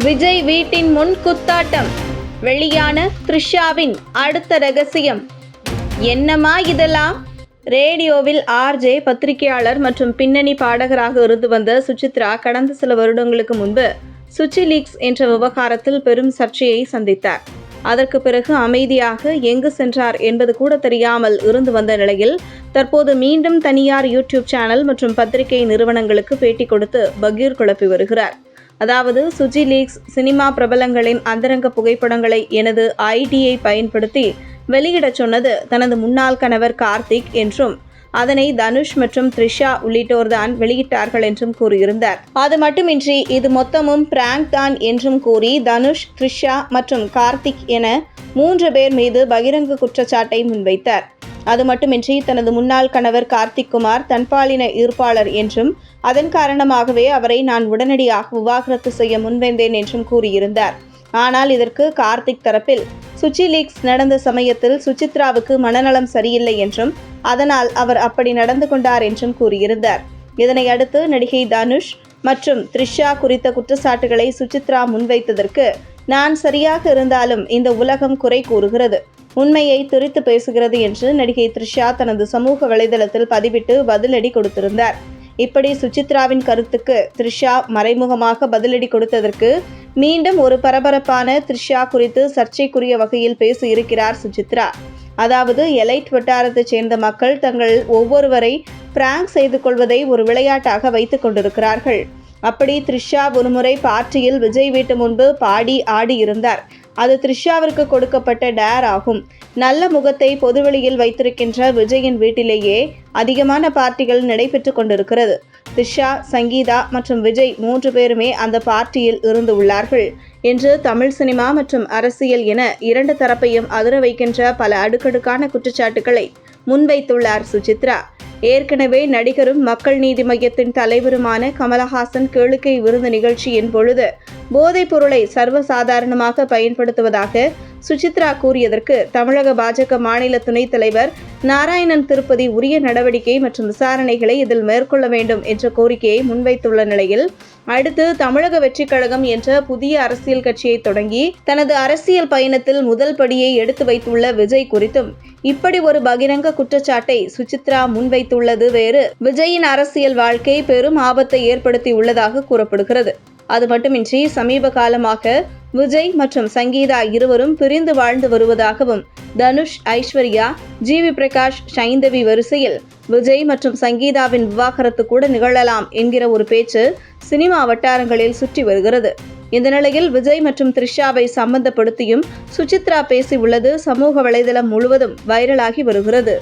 விஜய் வீட்டின் முன் குத்தாட்டம். வெளியான த்ரிஷாவின் அடுத்த ரகசியம். என்னமா இதெல்லாம்? ரேடியோவில் ஆர்ஜே பத்திரிகையாளர் மற்றும் பின்னணி பாடகராக இருந்து வந்த சுசித்ரா கடந்த சில வருடங்களுக்கு முன்பு சுச்சி லீக்ஸ் என்ற விவகாரத்தில் பெரும் சர்ச்சையை சந்தித்தார். அதற்கு பிறகு அமைதியாக எங்கு சென்றார் என்பது கூட தெரியாமல் இருந்து வந்த நிலையில் தற்போது மீண்டும் தனியார் யூடியூப் சேனல் மற்றும் பத்திரிகை நிறுவனங்களுக்கு பேட்டி கொடுத்து பகீர் குழப்பி வருகிறார். அதாவது சுஜி லீக்ஸ் சினிமா பிரபலங்களின் அந்தரங்க புகைப்படங்களை எனது ஐடியை பயன்படுத்தி வெளியிடச் சொன்னது தனது முன்னாள் கணவர் கார்த்திக் என்றும் அதனை தனுஷ் மற்றும் த்ரிஷா உள்ளிட்டோர்தான் வெளியிட்டார்கள் என்றும் கூறியிருந்தார். அது மட்டுமின்றி இது மொத்தமும் பிராங்க் தான் என்றும் கூறி தனுஷ் த்ரிஷா மற்றும் கார்த்திக் என மூன்று பேர் மீது பகிரங்க குற்றச்சாட்டை முன்வைத்தார். அது மட்டுமின்றி தனது முன்னாள் கணவர் கார்த்திக் குமார் தன்பாலின ஈர்ப்பாளர் என்றும் அதன் காரணமாகவே அவரை நான் உடனடியாக விவாகரத்து செய்ய முன்வந்தேன் என்றும் கூறியிருந்தார். ஆனால் இதற்கு கார்த்திக் தரப்பில் சுச்சி லீக்ஸ் நடந்த சமயத்தில் சுசித்ராவுக்கு மனநலம் சரியில்லை என்றும் அதனால் அவர் அப்படி நடந்து கொண்டார் என்றும் கூறியிருந்தார். இதனை அடுத்து நடிகை தனுஷ் மற்றும் த்ரிஷா குறித்த குற்றச்சாட்டுகளை சுசித்ரா முன்வைத்ததற்கு நான் சரியாக இருந்தாலும் இந்த உலகம் குறை கூறுகிறது. உண்மையை துரித்து பேசுகிறது என்று நடிகை த்ரிஷா தனது சமூக வலைதளத்தில் பதிவிட்டு பதிலடி கொடுத்திருந்தார். இப்படி சுசித்ராவின் கருத்துக்கு த்ரிஷா மறைமுகமாக பதிலடி கொடுத்ததற்கு மீண்டும் ஒரு பரபரப்பான த்ரிஷா குறித்து சர்ச்சைக்குரிய வகையில் பேசியிருக்கிறார் சுசித்ரா. அதாவது எலைட் வட்டாரத்தைச் சேர்ந்த மக்கள் தங்கள் ஒவ்வொருவரை பிராங்க் செய்து கொள்வதை ஒரு விளையாட்டாக வைத்துக் கொண்டிருக்கிறார்கள். அப்படி த்ரிஷா ஒருமுறை பார்ட்டியில் விஜய் வீட்டு முன்பு பாடி ஆடி இருந்தார். அது த்ரிஷாவிற்கு கொடுக்கப்பட்ட டேர் ஆகும். நல்ல முகத்தை பொதுவெளியில் வைத்திருக்கின்ற விஜயின் வீட்டிலேயே அதிகமான பார்ட்டிகள் நடைபெற்று கொண்டிருக்கிறது. த்ரிஷா சங்கீதா மற்றும் விஜய் மூன்று பேருமே அந்த பார்ட்டியில் இருந்து உள்ளார்கள். என்று தமிழ் சினிமா மற்றும் அரசியல் என இரண்டு தரப்பையும் அதிர வைக்கின்ற பல அடுக்கடுக்கான குற்றச்சாட்டுகளை முன்வைத்துள்ளார் சுசித்ரா. ஏற்கனவே நடிகரும் மக்கள் நீதி மையத்தின் தலைவருமான கமலஹாசன் கேளிக்கை விருந்து நிகழ்ச்சியின் பொழுது போதைப் பொருளை சர்வசாதாரணமாக பயன்படுத்துவதாக சுசித்ரா கூறியதற்கு தமிழக பாஜக மாநில துணைத் தலைவர் நாராயணன் திருப்பதி உரிய நடவடிக்கை மற்றும் விசாரணைகளை இதில் மேற்கொள்ள வேண்டும் என்ற கோரிக்கையை முன்வைத்துள்ள நிலையில் அடுத்து தமிழக வெற்றிக் கழகம் என்ற புதிய அரசியல் கட்சியை தொடங்கி தனது அரசியல் பயணத்தில் முதல் படியை எடுத்து வைத்துள்ள விஜய் குறித்தும் இப்படி ஒரு பகிரங்க குற்றச்சாட்டை சுசித்ரா முன்வைத்துள்ளது வேறு. விஜயின் அரசியல் வாழ்க்கை பெரும் ஆபத்தை ஏற்படுத்தி உள்ளதாக கூறப்படுகிறது. அது மட்டுமின்றி சமீப காலமாக விஜய் மற்றும் சங்கீதா இருவரும் பிரிந்து வாழ்ந்து வருவதாகவும் தனுஷ் ஐஸ்வர்யா ஜிவி பிரகாஷ் சைந்தவி வரிசையில் விஜய் மற்றும் சங்கீதாவின் விவாகரத்து கூட நிகழலாம் என்கிற ஒரு பேச்சு சினிமா வட்டாரங்களில் சுற்றி வருகிறது. இந்த நிலையில் விஜய் மற்றும் த்ரிஷாவை சம்பந்தப்படுத்தியும் சுசித்ரா பேசியுள்ளது சமூக வலைதளம் முழுவதும் வைரலாகி வருகிறது.